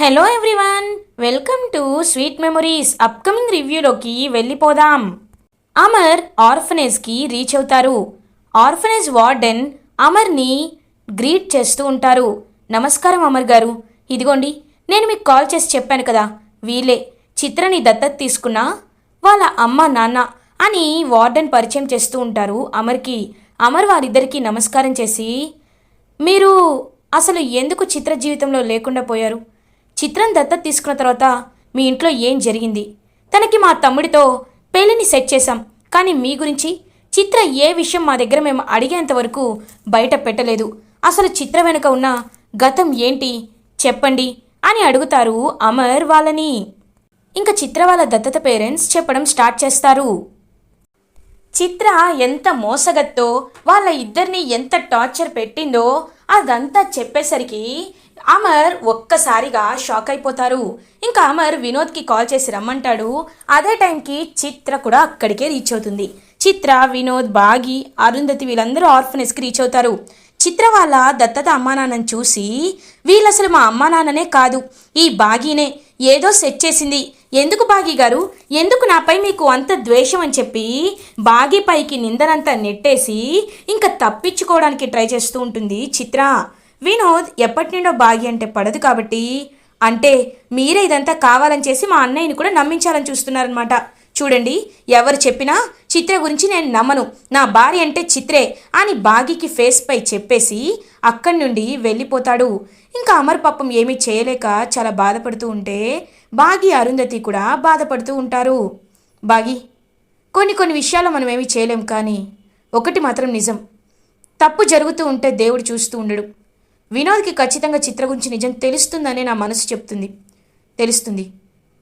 Hello everyone welcome to sweet memories upcoming రివ్యూలోకి వెళ్ళిపోదాం. అమర్ ఆర్ఫనేజ్కి reach అవుతారు. ఆర్ఫనేజ్ వార్డెన్ అమర్ని గ్రీట్ చేస్తూ ఉంటారు. నమస్కారం అమర్ గారు. ఇదిగోండి నేను మీకు కాల్ చేసి చెప్పాను కదా. వీలే చిత్రని దత్తత తీసుకున్నా వాళ్ళ అమ్మ నాన్న అని వార్డెన్ పరిచయం చేస్తూ ఉంటారు అమర్కి. అమర్ వారిద్దరికీ నమస్కారం చేసి మీరు అసలు ఎందుకు చిత్ర జీవితంలో లేకుండా పోయారు? చిత్రం దత్తత తీసుకున్న తర్వాత మీ ఇంట్లో ఏం జరిగింది? తనకి మా తమ్ముడితో పెళ్ళిని సెట్ చేశాం. కానీ మీ గురించి చిత్ర ఏ విషయం మా దగ్గర మేము అడిగేంత వరకు బయట పెట్టలేదు. అసలు చిత్ర వెనుక ఉన్న గతం ఏంటి? చెప్పండి అని అడుగుతారు అమర్ వాళ్ళని. ఇంకా చిత్ర వాళ్ళ దత్తత పేరెంట్స్ చెప్పడం స్టార్ట్ చేస్తారు. చిత్ర ఎంత మోసగత్తో వాళ్ళ ఇద్దరిని ఎంత టార్చర్ పెట్టిందో అదంతా చెప్పేసరికి అమర్ ఒక్కసారిగా షాక్ అయిపోతారు. ఇంకా అమర్ వినోద్కి కాల్ చేసి రమ్మంటాడు. అదే టైంకి చిత్ర కూడా అక్కడికే రీచ్ అవుతుంది. చిత్ర వినోద్ బాగి అరుంధతి వీళ్ళందరూ ఆర్ఫనేజ్కి రీచ్ అవుతారు. చిత్ర వాళ్ళ దత్తత అమ్మా నాన్నని చూసి వీళ్ళసలు మా అమ్మా నాన్ననే కాదు ఈ బాగీనే. ఏదో సెట్ చేసింది. ఎందుకు బాగీ గారు? ఎందుకు నాపై మీకు అంత ద్వేషం అని చెప్పి బాగి పైకి నిందనంతా నెట్టేసి ఇంకా తప్పించుకోవడానికి ట్రై చేస్తూ ఉంటుంది చిత్ర. వినోద్ ఎప్పటి నుండో బాగి అంటే పడదు కాబట్టి అంటే మీరే ఇదంతా కావాలని చేసి మా అన్నయ్యని కూడా నమ్మించాలని చూస్తున్నారనమాట చూడండి ఎవరు చెప్పినా చిత్ర గురించి నేను నమ్మను. నా భార్య అంటే చిత్రే అని బాగికి ఫేస్ పై చెప్పేసి అక్కడి నుండి వెళ్ళిపోతాడు. ఇంకా అమర్ పాపం ఏమీ చేయలేక చాలా బాధపడుతూ ఉంటే బాగి అరుంధతి కూడా బాధపడుతూ ఉంటారు. బాగి కొన్ని కొన్ని విషయాలు మనం ఏమీ చేయలేం కానీ ఒకటి మాత్రం నిజం. తప్పు జరుగుతూ ఉంటే దేవుడు చూస్తూ ఉండడు. వినోద్కి ఖచ్చితంగా చిత్ర గురించి నిజం తెలుస్తుందనే నా మనసు చెప్తుంది. తెలుస్తుంది.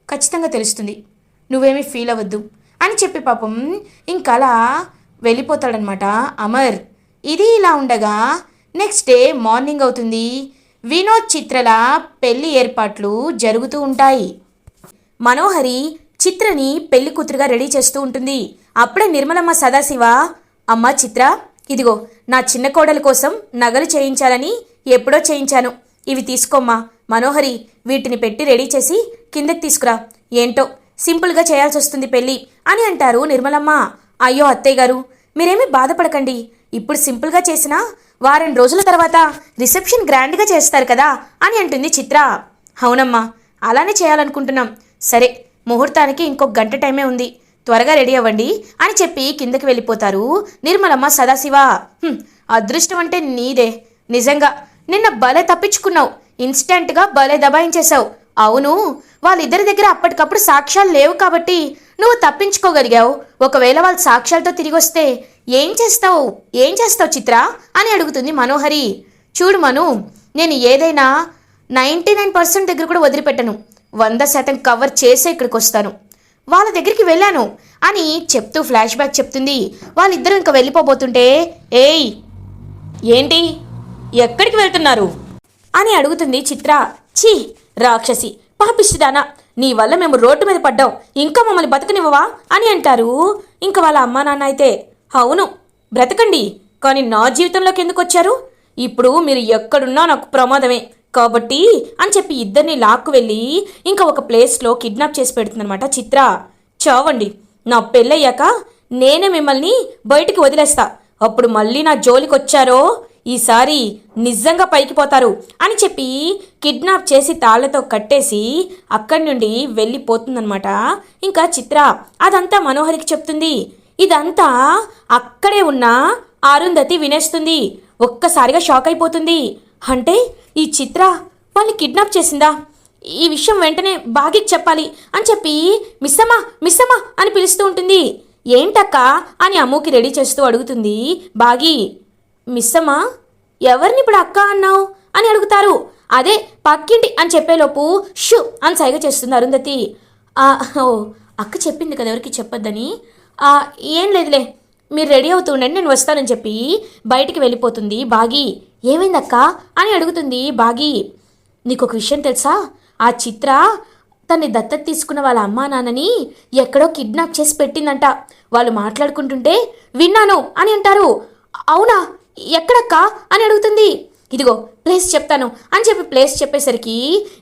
ఖచ్చితంగా తెలుస్తుంది. నువ్వేమీ ఫీల్ అవ్వద్దు. అని చెప్పి పాపం ఇంకలా వెళ్ళిపోతాడనమాట. అమర్ ఇది ఇలా ఉండగా నెక్స్ట్ డే మార్నింగ్ అవుతుంది. వినోద్ చిత్రల పెళ్ళి ఏర్పాట్లు జరుగుతూ ఉంటాయి. మనోహరి చిత్రని పెళ్ళి కూతురుగా రెడీ చేస్తూ ఉంటుంది. అప్పుడే నిర్మలమ్మ సదాశివ అమ్మ చిత్ర ఇదిగో నా చిన్న కోడల కోసం నగలు చేయించాలని ఎప్పుడో చేయించాను. ఇవి తీసుకోమ్మా. మనోహరి వీటిని పెట్టి రెడీ చేసి కిందకి తీసుకురా. ఏంటో? సింపుల్గా చేయాల్సి వస్తుంది పెళ్ళి అని అంటారు నిర్మలమ్మ. అయ్యో అత్తయ్య గారు మీరేమీ బాధపడకండి. ఇప్పుడు సింపుల్గా చేసినా వారం రోజుల తర్వాత రిసెప్షన్ గ్రాండ్గా చేస్తారు కదా అని అంటుంది చిత్ర. అవునమ్మా అలానే చేయాలనుకుంటున్నాం. సరే ముహూర్తానికి ఇంకొక గంట టైమే ఉంది. త్వరగా రెడీ అవ్వండి అని చెప్పి కిందకి వెళ్ళిపోతారు నిర్మలమ్మ సదాశివ. అదృష్టం అంటే నీదే. నిజంగా నిన్న భలే తప్పించుకున్నావు. ఇన్స్టెంట్గా భలే దబాయించేశావు. అవును వాళ్ళిద్దరి దగ్గర అప్పటికప్పుడు సాక్ష్యాలు లేవు కాబట్టి నువ్వు తప్పించుకోగలిగావు. ఒకవేళ వాళ్ళ సాక్ష్యాలతో తిరిగి వస్తే ఏం చేస్తావు? ఏం చేస్తావు చిత్ర? అని అడుగుతుంది మనోహరి. చూడు మను నేను ఏదైనా నైంటీ నైన్ పర్సెంట్ దగ్గర కూడా వదిలిపెట్టను. వంద శాతం కవర్ చేసే ఇక్కడికి వస్తాను వాళ్ళ దగ్గరికి వెళ్ళాను అని చెప్తూ ఫ్లాష్ బ్యాక్ చెప్తుంది. వాళ్ళిద్దరూ ఇంకా వెళ్ళిపోబోతుంటే ఏయ్ ఏంటి? ఎక్కడికి వెళ్తున్నారు? అని అడుగుతుంది చిత్ర. ఛీ రాక్షసి పాపిష్టిదానా నీ వల్ల మేము రోడ్డు మీద పడ్డాం. ఇంకా మమ్మల్ని బతకనివ్వవా? అని అంటారు. ఇంకా వాళ్ళ అమ్మా నాన్న అయితే అవును బ్రతకండి. కానీ నా జీవితంలోకి ఎందుకు వచ్చారు? ఇప్పుడు మీరు ఎక్కడున్నా నాకు ప్రమాదమే. కాబట్టి అని చెప్పి ఇద్దరిని లాక్కు వెళ్ళి ఇంకా ఒక ప్లేస్లో కిడ్నాప్ చేసి పెడుతుందనమాట చిత్ర. చావండి నా పెళ్ళయ్యాక నేనే మిమ్మల్ని బయటికి వదిలేస్తా. అప్పుడు మళ్ళీ నా జోలికి వచ్చారో ఈసారి నిజంగా పైకి పోతారు అని చెప్పి కిడ్నాప్ చేసి తాళ్ళతో కట్టేసి అక్కడి నుండి వెళ్ళిపోతుందనమాట ఇంకా చిత్ర అదంతా మనోహరికి చెప్తుంది. ఇదంతా అక్కడే ఉన్న అరుంధతి వినేస్తుంది. ఒక్కసారిగా షాక్ అయిపోతుంది. అంటే ఈ చిత్ర వాళ్ళని కిడ్నాప్ చేసిందా? ఈ విషయం వెంటనే బాగికి చెప్పాలి అని చెప్పి మిస్సమ్మా మిస్సమ్మా అని పిలుస్తూ ఉంటుంది. ఏంటక్క అని అమ్ముకి రెడీ చేస్తూ అడుగుతుంది బాగి. మిస్సమ్మా ఎవరిని ఇప్పుడు అక్క అన్నావు అని అడుగుతారు. అదే పక్కింటి అని చెప్పేలోపు షు అని సైగ చేస్తుంది అరుంధతి. ఓ అక్క చెప్పింది కదా ఎవరికి చెప్పొద్దని. ఏం లేదులే మీరు రెడీ అవుతూ ఉండండి నేను వస్తానని చెప్పి బయటికి వెళ్ళిపోతుంది బాగి. ఏమైందక్క అని అడుగుతుంది బాగి. నీకు ఒక విషయం తెలుసా? ఆ చిత్ర తన్ని దత్తత తీసుకున్న వాళ్ళ అమ్మా నాన్నని ఎక్కడో కిడ్నాప్ చేసి పెట్టిందంట. వాళ్ళు మాట్లాడుకుంటుంటే విన్నాను అని అంటారు. అవునా? ఎక్కడక్క అని అడుగుతుంది. ఇదిగో ప్లేస్ చెప్తాను అని చెప్పి ప్లేస్ చెప్పేసరికి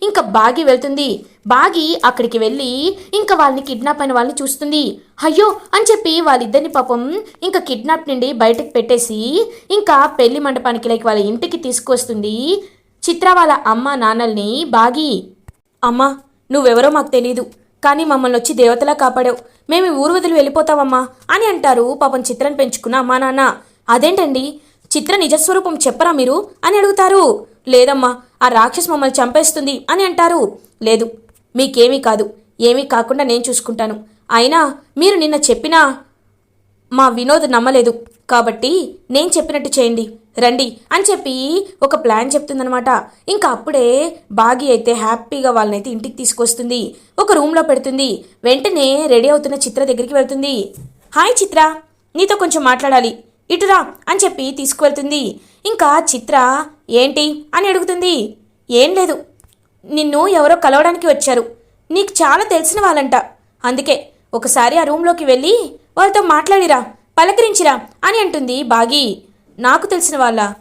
ఇంకా బాగి వెళ్తుంది. బాగి అక్కడికి వెళ్ళి ఇంకా వాళ్ళని కిడ్నాప్ అయిన వాళ్ళని చూస్తుంది. అయ్యో అని చెప్పి వాళ్ళిద్దరిని పాపం ఇంకా కిడ్నాప్ నుండి బయటకు పెట్టేసి ఇంకా పెళ్ళి మండపానికి లైక్ వాళ్ళ ఇంటికి తీసుకొస్తుంది చిత్ర వాళ్ళ అమ్మ నాన్నల్ని బాగి. అమ్మా నువ్వెవరో మాకు తెలీదు కానీ మమ్మల్ని వచ్చి దేవతలా కాపాడావు. మేము ఊరు వదిలి వెళ్ళిపోతామమ్మా అని అంటారు పాపం చిత్రను పెంచుకున్న అమ్మా నాన్న. అదేంటండి? చిత్ర నిజస్వరూపం చెప్పరా మీరు? అని అడుగుతారు. లేదమ్మా ఆ రాక్షస్ మమ్మల్ని చంపేస్తుంది అని అంటారు. లేదు మీకేమీ కాదు. ఏమీ కాకుండా నేను చూసుకుంటాను. అయినా మీరు నిన్న చెప్పినా మా వినోద్ నమ్మలేదు. కాబట్టి నేను చెప్పినట్టు చేయండి. రండి అని చెప్పి ఒక ప్లాన్ చెప్తుందనమాట ఇంకా అప్పుడే బాగి అయితే హ్యాపీగా వాళ్ళనైతే ఇంటికి తీసుకొస్తుంది. ఒక రూమ్లో పెడుతుంది. వెంటనే రెడీ అవుతున్న చిత్ర దగ్గరికి వెళ్తుంది. హాయ్ చిత్ర నీతో కొంచెం మాట్లాడాలి. ఇటురా అని చెప్పి తీసుకువెళ్తుంది. ఇంకా చిత్ర ఏంటి? అని అడుగుతుంది. ఏం లేదు. నిన్ను ఎవరో కలవడానికి వచ్చారు. నీకు చాలా తెలిసిన వాళ్ళంట. అందుకే ఒకసారి ఆ రూమ్లోకి వెళ్ళి వాళ్ళతో మాట్లాడిరా పలకరించిరా అని అంటుంది బాగి. నాకు తెలిసిన వాళ్ళ?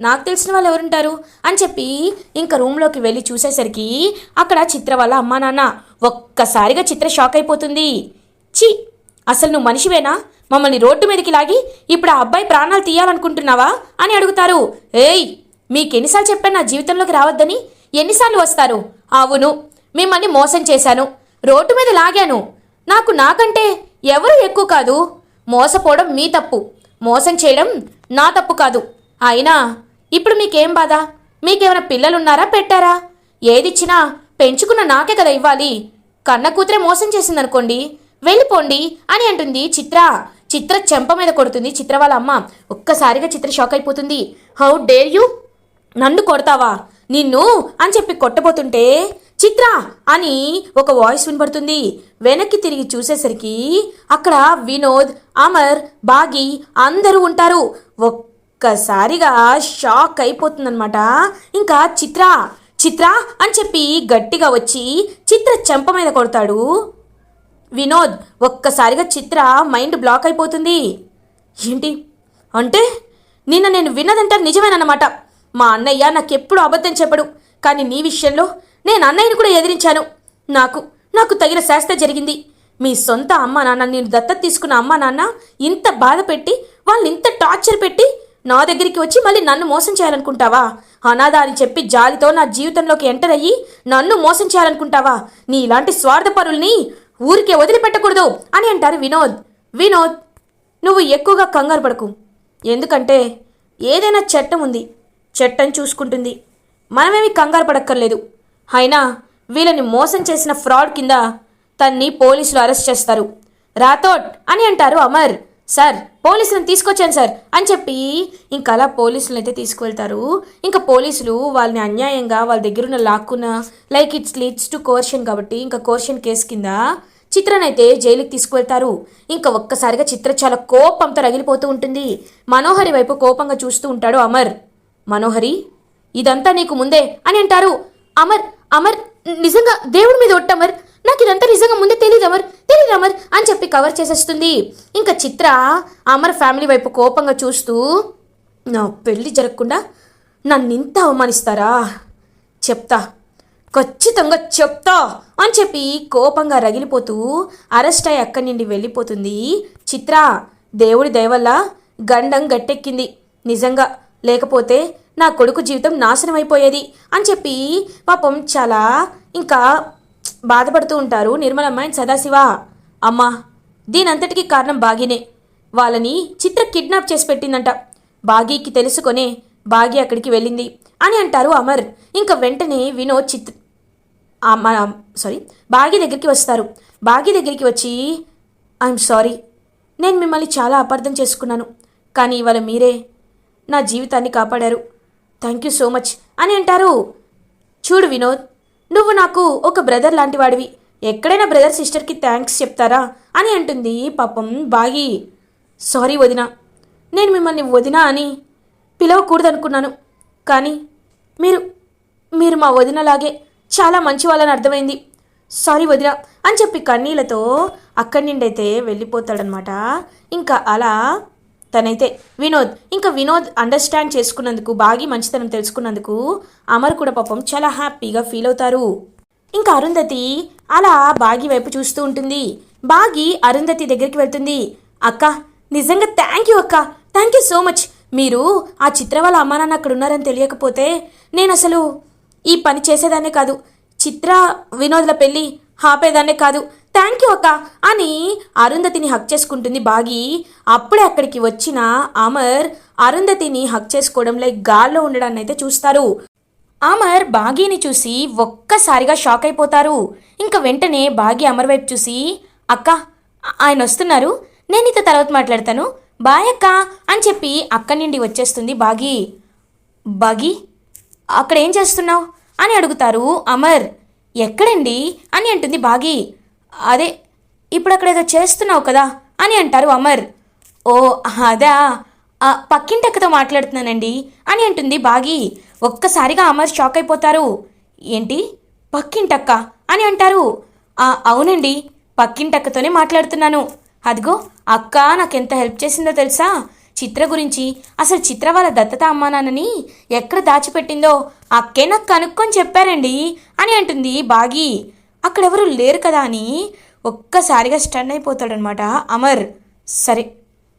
నాకు తెలిసిన వాళ్ళు ఎవరుంటారు? అని చెప్పి ఇంకా రూమ్లోకి వెళ్ళి చూసేసరికి అక్కడ చిత్ర వాళ్ళ అమ్మా నాన్న ఒక్కసారిగా చిత్ర షాక్ అయిపోతుంది. ఛీ! అసలు నువ్వు మనిషివేనా? మమ్మల్ని రోడ్డు మీదకి లాగి ఇప్పుడు ఆ అబ్బాయి ప్రాణాలు తీయాలనుకుంటున్నావా అని అడుగుతారు. ఏయ్ మీకెన్నిసార్లు చెప్పాను నా జీవితంలోకి రావద్దని? ఎన్నిసార్లు వస్తారు? అవును మిమ్మల్ని మోసం చేశాను. రోడ్డు మీద లాగాను. నాకు నాకంటే ఎవరు ఎక్కువ కాదు? మోసపోవడం మీ తప్పు. మోసం చేయడం నా తప్పు కాదు. అయినా ఇప్పుడు మీకేం బాధ? మీకేమైనా పిల్లలున్నారా పెట్టారా? ఏదిచ్చినా పెంచుకున్న నాకే కదా ఇవ్వాలి. కన్న కూతురే మోసం చేసిందనుకోండి వెళ్ళిపోండి అని అంటుంది చిత్ర. చిత్ర చెంప మీద కొడుతుంది. చిత్ర వాళ్ళ అమ్మ ఒక్కసారిగా చిత్ర షాక్ అయిపోతుంది. How dare you? నన్ను కొడతావా? నిన్ను? అని చెప్పి కొట్టబోతుంటే చిత్ర అని ఒక వాయిస్ వినపడుతుంది వెనక్కి తిరిగి చూసేసరికి అక్కడ వినోద్ అమర్ బాగి అందరూ ఉంటారు. ఒక్కసారిగా షాక్ అయిపోతుందన్నమాట. ఇంకా చిత్ర చిత్ర అని చెప్పి గట్టిగా వచ్చి చిత్ర చెంప మీద కొడతాడు. వినోద్ ఒక్కసారిగా చిత్ర మైండ్ బ్లాక్ అయిపోతుంది. ఏంటి? అంటే నిన్న నేను విన్నదంటే నిజమేనన్నమాట. మా అన్నయ్య నాకెప్పుడు అబద్ధం చెప్పడు. కానీ నీ విషయంలో నేను అన్నయ్యని కూడా ఎదిరించాను. నాకు నాకు తగిన శాస్త జరిగింది. మీ సొంత అమ్మ నాన్న నేను దత్తత తీసుకున్న అమ్మ నాన్న ఇంత బాధ పెట్టి వాళ్ళని ఇంత టార్చర్ పెట్టి నా దగ్గరికి వచ్చి మళ్ళీ నన్ను మోసం చేయాలనుకుంటావా? అనాథ అని చెప్పి జాలితో నా జీవితంలోకి ఎంటర్ అయ్యి నన్ను మోసం చేయాలనుకుంటావా? నీ ఇలాంటి స్వార్థపరుల్ని ఊరికే వదిలిపెట్టకూడదు అని అంటారు వినోద్. వినోద్ నువ్వు ఎక్కువగా కంగారు పడకు. ఎందుకంటే ఏదైనా చట్టం ఉంది. చట్టం చూసుకుంటుంది. మనమేమి కంగారు పడక్కర్లేదు. అయినా వీళ్ళని మోసం చేసిన ఫ్రాడ్ కింద తన్ని పోలీసులు అరెస్ట్ చేస్తారు. రాథోడ్ అని అంటారు అమర్. సార్ పోలీసులను తీసుకొచ్చాను సార్ అని చెప్పి ఇంకా అలా పోలీసులను అయితే తీసుకువెళ్తారు. ఇంకా పోలీసులు వాళ్ళని అన్యాయంగా వాళ్ళ దగ్గర ఉన్న లాక్కున్న like it's leads to coercion కాబట్టి ఇంకా కోర్షన్ కేసు కింద చిత్రనైతే జైలుకి తీసుకువెళ్తారు. ఇంకా ఒక్కసారిగా చిత్ర చాలా కోపంతో రగిలిపోతూ ఉంటుంది. మనోహరి వైపు కోపంగా చూస్తూ ఉంటాడు అమర్. మనోహరి ఇదంతా నీకు ముందే అని అంటారు. అమర్ అమర్ నిజంగా దేవుడి మీద ఒట్టమర్ నాకు ఇదంతా నిజంగా ముందే తెలియదు అమర్. తెలియదు అమర్ అని చెప్పి కవర్ చేసేస్తుంది. ఇంకా చిత్ర అమర్ ఫ్యామిలీ వైపు కోపంగా చూస్తూ నా పెళ్ళి జరగకుండా నన్నింత అవమానిస్తారా? చెప్తా. ఖచ్చితంగా చెప్తా అని చెప్పి కోపంగా రగిలిపోతూ అరెస్ట్ అయ్యి అక్కడి నుండి వెళ్ళిపోతుంది చిత్ర. దేవుడి దయవల్ల గండం గట్టెక్కింది. నిజంగా లేకపోతే నా కొడుకు జీవితం నాశనం అయిపోయేది అని చెప్పి పాపం చాలా ఇంకా బాధపడుతూ ఉంటారు. నిర్మలమ్మ అండ్ సదాశివ అమ్మా దీనంతటికీ కారణం బాగినే. వాళ్ళని చిత్ర కిడ్నాప్ చేసి పెట్టిందంట. బాగీకి తెలుసుకొనే బాగి అక్కడికి వెళ్ళింది అని అంటారు అమర్. ఇంకా వెంటనే వినోద్ చిత్ర సారీ బాగి దగ్గరికి వస్తారు. బాగి దగ్గరికి వచ్చి ఐఎమ్ సారీ నేను మిమ్మల్ని చాలా అపార్థం చేసుకున్నాను. కానీ ఇవాళ మీరే నా జీవితాన్ని కాపాడారు. థ్యాంక్ యూ సో మచ్ అని అంటారు. చూడు వినోద్ నువ్వు నాకు ఒక బ్రదర్ లాంటి వాడివి ఎక్కడైనా బ్రదర్ సిస్టర్కి థ్యాంక్స్ చెప్తారా? అని అంటుంది పాపం బాగి. సారీ వదిన. నేను మిమ్మల్ని వదిన అని పిలవకూడదనుకున్నాను. కానీ మీరు మీరు మా వదినలాగే చాలా మంచి వాళ్ళని అర్థమైంది. సారీ వదిన అని చెప్పి కన్నీళ్ళతో అక్కడి నుండి అయితే వెళ్ళిపోతాడనమాట. ఇంకా అలా తనైతే. వినోద్ ఇంకా వినోద్ అండర్స్టాండ్ చేసుకున్నందుకు బాగి మంచితనం తెలుసుకున్నందుకు అమర్ కూడా పాపం చాలా హ్యాపీగా ఫీల్ అవుతారు. ఇంకా అరుంధతి అలా బాగి వైపు చూస్తూ ఉంటుంది. బాగి అరుంధతి దగ్గరికి వెళ్తుంది. అక్క నిజంగా థ్యాంక్ యూ అక్క. థ్యాంక్ యూ సో మచ్ మీరు ఆ చిత్ర వాళ్ళ అమ్మ నాన్న అక్కడ ఉన్నారని తెలియకపోతే నేను అసలు ఈ పని చేసేదాన్నే కాదు. చిత్ర వినోద్ల పెళ్ళి ఆపేదాన్నే కాదు. థ్యాంక్ యూ అక్క. అని అరుంధతిని హక్ చేసుకుంటుంది బాగి. అప్పుడే అక్కడికి వచ్చిన అమర్ అరుంధతిని హక్ చేసుకోవడం లైక్ గాల్లో ఉండడాన్ని అయితే చూస్తారు. అమర్ బాగీని చూసి ఒక్కసారిగా షాక్ అయిపోతారు. ఇంకా వెంటనే బాగి అమర్ వైపు చూసి అక్క ఆయన వస్తున్నారు. నేను ఇత తర్వాత మాట్లాడతాను. బాయ్ అక్క అని చెప్పి అక్కడి నుండి వచ్చేస్తుంది బాగి. బాగి అక్కడ ఏం చేస్తున్నావు? అని అడుగుతారు అమర్. ఎక్కడండి? అని అంటుంది బాగి. అదే ఇప్పుడు అక్కడ ఏదో చేస్తున్నావు కదా అని అంటారు అమర్. ఓ అదా పక్కింటక్కతో మాట్లాడుతున్నానండి అని అంటుంది బాగి. ఒక్కసారిగా అమర్ షాక్ అయిపోతారు. ఏంటి పక్కింటక్క అని అంటారు. అవునండి పక్కింటక్కతోనే మాట్లాడుతున్నాను. అదిగో అక్క నాకెంత హెల్ప్ చేసిందో తెలుసా? చిత్ర గురించి అసలు చిత్ర వాళ్ళ దత్తత అమ్మా నాన్నని ఎక్కడ దాచిపెట్టిందో అక్కే నాకు కనుక్కొని చెప్పారండి అని అంటుంది బాగి. అక్కడెవరు లేరు కదా అని ఒక్కసారిగా స్టన్ అయిపోతాడనమాట. అమర్ సరే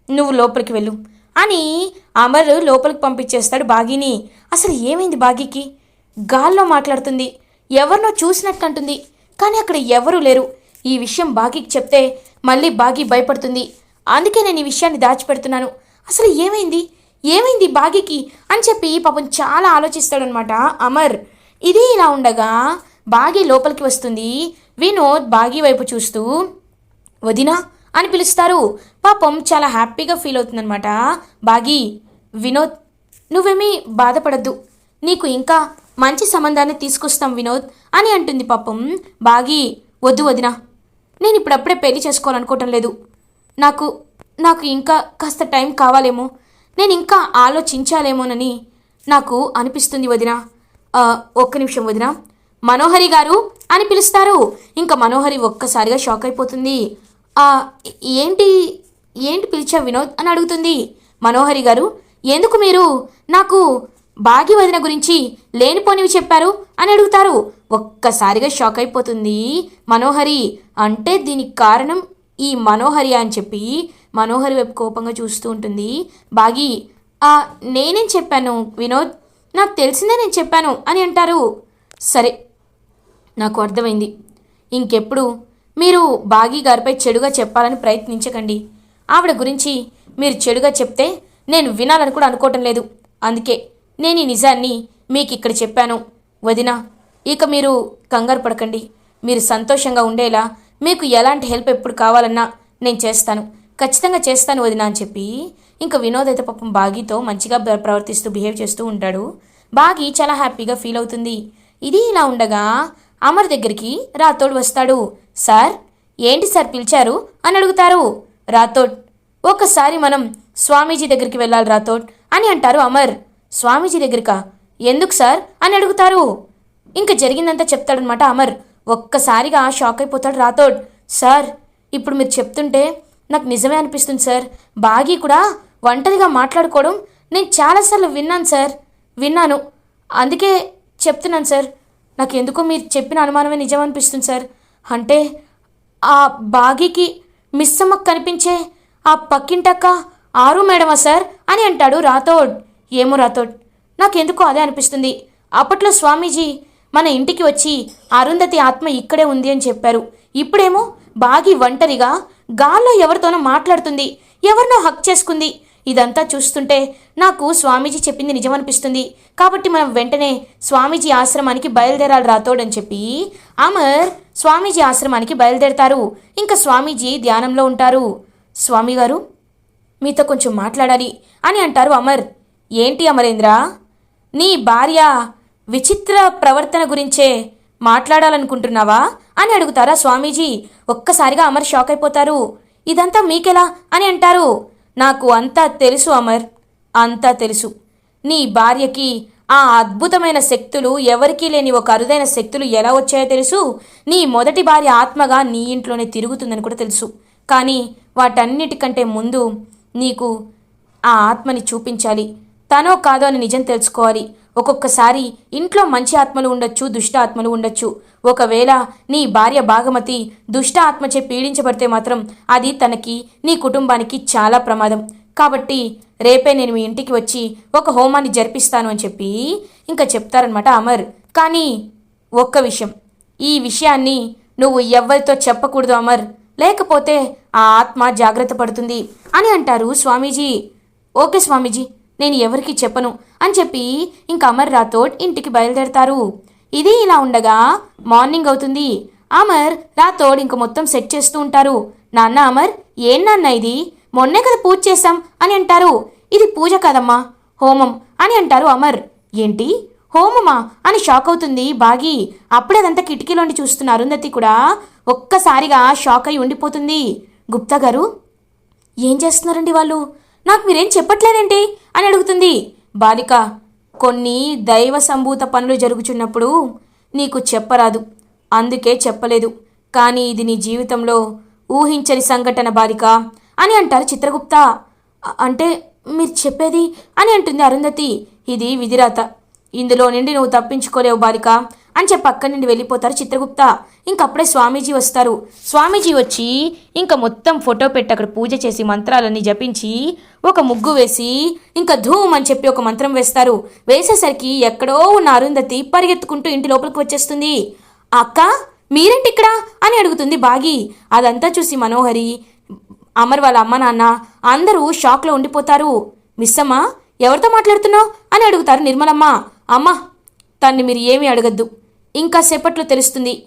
నువ్వు లోపలికి వెళ్ళు అని అమర్ లోపలికి పంపించేస్తాడు బాగీని. అసలు ఏమైంది బాగీకి? గాల్లో మాట్లాడుతుంది ఎవరినో చూసినట్టు అంటుంది కానీ అక్కడ ఎవరూ లేరు. ఈ విషయం బాగీకి చెప్తే మళ్ళీ బాగీ భయపడుతుంది. అందుకే నేను ఈ విషయాన్ని దాచిపెడుతున్నాను. అసలు ఏమైంది? ఏమైంది బాగీకి? అని చెప్పి పాపం చాలా ఆలోచిస్తాడనమాట అమర్. ఇది ఇలా ఉండగా బాగి లోపలికి వస్తుంది. వినోద్ బాగి వైపు చూస్తూ వదినా అని పిలుస్తారు. పాపం చాలా హ్యాపీగా ఫీల్ అవుతుందనమాట బాగి వినోద్ నువ్వేమీ బాధపడద్దు. నీకు ఇంకా మంచి సంబంధాన్ని తీసుకొస్తాం వినోద్ అని అంటుంది పాపం. బాగి వద్దు వదినా. నేను ఇప్పుడప్పుడే పెళ్ళి చేసుకోవాలనుకోవటం లేదు. నాకు నాకు ఇంకా కాస్త టైం కావాలేమో. నేను ఇంకా ఆలోచించాలేమోనని నాకు అనిపిస్తుంది వదిన. ఒక్క నిమిషం వదినా. మనోహరి గారు అని పిలుస్తారు. ఇంకా మనోహరి ఒక్కసారిగా షాక్ అయిపోతుంది. ఏంటి ఏంటి పిలిచా వినోద్ అని అడుగుతుంది. మనోహరి గారు ఎందుకు మీరు? నాకు బాగి వదిన గురించి లేనిపోనివి చెప్పారు అని అడుగుతారు. ఒక్కసారిగా షాక్ అయిపోతుంది మనోహరి. అంటే దీనికి కారణం ఈ మనోహరి అని చెప్పి మనోహరి వైపు కోపంగా చూస్తూ ఉంటుంది. బాగి "ఆ, నేనేం చెప్పాను వినోద్? నాకు తెలిసిందే నేను చెప్పాను అని అంటారు. సరే నాకు అర్థమైంది. ఇంకెప్పుడు? మీరు బాగీ గారిపై చెడుగా చెప్పాలని ప్రయత్నించకండి. ఆవిడ గురించి మీరు చెడుగా చెప్తే నేను వినాలని కూడా అనుకోవటం లేదు. అందుకే నేను ఈ నిజాన్ని మీకు ఇక్కడ చెప్పాను. వదిన ఇక మీరు కంగారు పడకండి. మీరు సంతోషంగా ఉండేలా మీకు ఎలాంటి హెల్ప్ ఎప్పుడు కావాలన్నా నేను చేస్తాను. ఖచ్చితంగా చేస్తాను వదిన అని చెప్పి ఇంకా వినోద్ అయితే పాపం బాగీతో మంచిగా ప్ర- ప్రవర్తిస్తూ బిహేవ్ చేస్తూ ఉంటాడు. బాగి చాలా హ్యాపీగా ఫీల్ అవుతుంది. ఇది ఇలా ఉండగా అమర్ దగ్గరికి రాథోడ్ వస్తాడు. సార్ ఏంటి సార్ పిలిచారు? అని అడుగుతారు. రాథోడ్ ఒక్కసారి మనం స్వామీజీ దగ్గరికి వెళ్ళాలి రాథోడ్ అని అంటారు అమర్. స్వామీజీ దగ్గరికా? ఎందుకు సార్? అని అడుగుతారు. ఇంకా జరిగిందంతా చెప్తాడనమాట అమర్. ఒక్కసారిగా షాక్ అయిపోతాడు రాథోడ్. సార్ ఇప్పుడు మీరు చెప్తుంటే నాకు నిజమే అనిపిస్తుంది సార్. బాగీ కూడా ఒంటరిగా మాట్లాడుకోవడం నేను చాలాసార్లు విన్నాను సార్. విన్నాను. అందుకే చెప్తున్నాను సార్. నాకు ఎందుకో మీరు చెప్పిన అనుమానమే నిజం అనిపిస్తుంది సార్. అంటే ఆ బాగికి మిస్సమ్మకు కనిపించే ఆ పక్కింటక్క ఆరు మేడమా సార్? అని అంటాడు రాథోడ్. ఏమో రాథోడ్. నాకెందుకో అదే అనిపిస్తుంది. అప్పట్లో స్వామీజీ మన ఇంటికి వచ్చి అరుంధతి ఆత్మ ఇక్కడే ఉంది అని చెప్పారు. ఇప్పుడేమో బాగి ఒంటరిగా గాల్లో ఎవరితోనో మాట్లాడుతుంది. ఎవరినో హక్ చేసుకుంది. ఇదంతా చూస్తుంటే నాకు స్వామీజీ చెప్పింది నిజమనిపిస్తుంది. కాబట్టి మనం వెంటనే స్వామీజీ ఆశ్రమానికి బయలుదేరాలి రాతోడని చెప్పి అమర్ స్వామీజీ ఆశ్రమానికి బయలుదేరతారు. ఇంకా స్వామీజీ ధ్యానంలో ఉంటారు. స్వామి గారు మీతో కొంచెం మాట్లాడాలి అని అంటారు అమర్. ఏంటి అమరేంద్ర? నీ భార్య విచిత్ర ప్రవర్తన గురించే మాట్లాడాలనుకుంటున్నావా అని అడుగుతారా స్వామీజీ. ఒక్కసారిగా అమర్ షాక్ అయిపోతారు. ఇదంతా మీకెలా అని అంటారు. నాకు అంతా తెలుసు అమర్. అంతా తెలుసు. నీ భార్యకి ఆ అద్భుతమైన శక్తులు ఎవరికీ లేని ఒక అరుదైన శక్తులు ఎలా వచ్చాయో తెలుసు? నీ మొదటి భార్య ఆత్మగా నీ ఇంట్లోనే తిరుగుతుందని కూడా తెలుసు. కానీ వాటన్నిటికంటే ముందు నీకు ఆ ఆత్మని చూపించాలి. తనో కాదో అని నిజం తెలుసుకోవాలి. ఒక్కొక్కసారి ఇంట్లో మంచి ఆత్మలు ఉండొచ్చు దుష్ట ఆత్మలు ఉండొచ్చు. ఒకవేళ నీ భార్య భాగమతి దుష్ట ఆత్మచే పీడించబడితే మాత్రం అది తనకి నీ కుటుంబానికి చాలా ప్రమాదం. కాబట్టి రేపే నేను మీ ఇంటికి వచ్చి ఒక హోమాన్ని జరిపిస్తాను అని చెప్పి ఇంకా చెప్తారనమాట అమర్. కానీ ఒక్క విషయం. ఈ విషయాన్ని నువ్వు ఎవ్వరితో చెప్పకూడదు అమర్. లేకపోతే ఆ ఆత్మ జాగ్రత్త పడుతుంది అని అంటారు స్వామీజీ. ఓకే స్వామీజీ నేను ఎవరికి చెప్పను. అని చెప్పి ఇంకా అమర్ రాథోడ్ ఇంటికి బయలుదేరతారు. ఇది ఇలా ఉండగా మార్నింగ్ అవుతుంది. అమర్ రాథోడ్ ఇంక మొత్తం సెట్ చేస్తూ ఉంటారు. నాన్న అమర్ ఏం నాన్న ఇది? మొన్నే కదా పూజ చేశాం అని అంటారు. ఇది పూజ కదమ్మా హోమం అని అంటారు అమర్. ఏంటి? హోమమా? అని షాక్ అవుతుంది బాగి. అప్పుడే అదంతా కిటికీలోండి చూస్తున్న అరుంధతి కూడా ఒక్కసారిగా షాక్ అయి ఉండిపోతుంది. గుప్తా గారు ఏం చేస్తున్నారండి వాళ్ళు? నాకు మీరేం చెప్పట్లేదేంటి? అని అడుగుతుంది. బాలిక కొన్ని దైవ సంభూత పనులు జరుగుచున్నప్పుడు నీకు చెప్పరాదు. అందుకే చెప్పలేదు. కానీ ఇది నీ జీవితంలో ఊహించని సంఘటన బాలిక. అని అంటారు చిత్రగుప్త. అంటే మీరు చెప్పేది? అని అంటుంది అరుంధతి. ఇది విధిరాత. ఇందులో నుండి నువ్వు తప్పించుకోలేవు బాలిక. అని చెప్పి అక్కడి నుండి వెళ్ళిపోతారు చిత్రగుప్త. ఇంకప్పుడే స్వామీజీ వస్తారు. స్వామీజీ వచ్చి ఇంకా మొత్తం ఫోటో పెట్టి అక్కడ పూజ చేసి మంత్రాలన్నీ జపించి ఒక ముగ్గు వేసి ఇంకా ధూమ్ అని చెప్పి ఒక మంత్రం వేస్తారు. వేసేసరికి ఎక్కడో ఉన్న అరుంధతి పరిగెత్తుకుంటూ ఇంటి లోపలికి వచ్చేస్తుంది. అక్క మీరేంటి ఇక్కడ? అని అడుగుతుంది బాగి. అదంతా చూసి మనోహరి అమర్ వాళ్ళ అమ్మ నాన్న అందరూ షాక్లో ఉండిపోతారు. మిస్సమ్మ ఎవరితో మాట్లాడుతున్నావు? అని అడుగుతారు నిర్మలమ్మ. అమ్మ తన్ని మీరు ఏమీ అడగద్దు. ఇంకా సేపట్లో తెలుస్తుంది.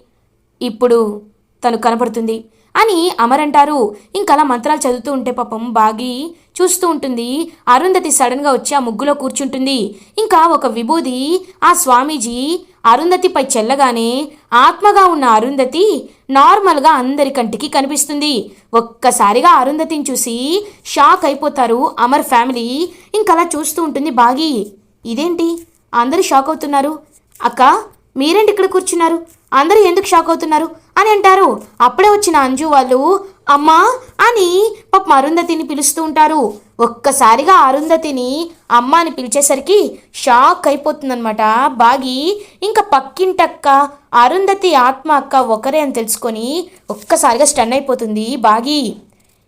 ఇప్పుడు తను కనపడుతుంది. అని అమర్ అంటారు. ఇంకా అలా మంత్రాలు చదువుతూ ఉంటే పాపం బాగి చూస్తూ ఉంటుంది. అరుంధతి సడన్గా వచ్చి ఆ ముగ్గులో కూర్చుంటుంది. ఇంకా ఒక విభూది ఆ స్వామీజీ అరుంధతిపై చెల్లగానే ఆత్మగా ఉన్న అరుంధతి నార్మల్గా అందరి కంటికి కనిపిస్తుంది. ఒక్కసారిగా అరుంధతిని చూసి షాక్ అయిపోతారు అమర్ ఫ్యామిలీ. ఇంకా అలా చూస్తూ ఉంటుంది బాగి. ఇదేంటి? అందరూ షాక్ అవుతున్నారు. అక్క మీరేంటి ఇక్కడ కూర్చున్నారు? అందరూ ఎందుకు షాక్ అవుతున్నారు? అని అంటారు. అప్పుడే వచ్చిన అంజు వాళ్ళు అమ్మా అని పాప అరుంధతిని పిలుస్తూ ఉంటారు. ఒక్కసారిగా అరుంధతిని అమ్మ అని పిలిచేసరికి షాక్ అయిపోతుందన్నమాట. బాగి ఇంకా పక్కింటక్క అరుంధతి ఆత్మ అక్క ఒకరే అని తెలుసుకొని ఒక్కసారిగా స్టన్ అయిపోతుంది బాగి.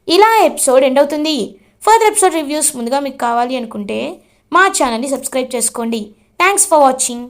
ఇలా ఎపిసోడ్ ఎండ్ అవుతుంది. ఫర్దర్ ఎపిసోడ్ రివ్యూస్ ముందుగా మీకు కావాలి అనుకుంటే మా ఛానల్ని సబ్స్క్రైబ్ చేసుకోండి. Thanks for watching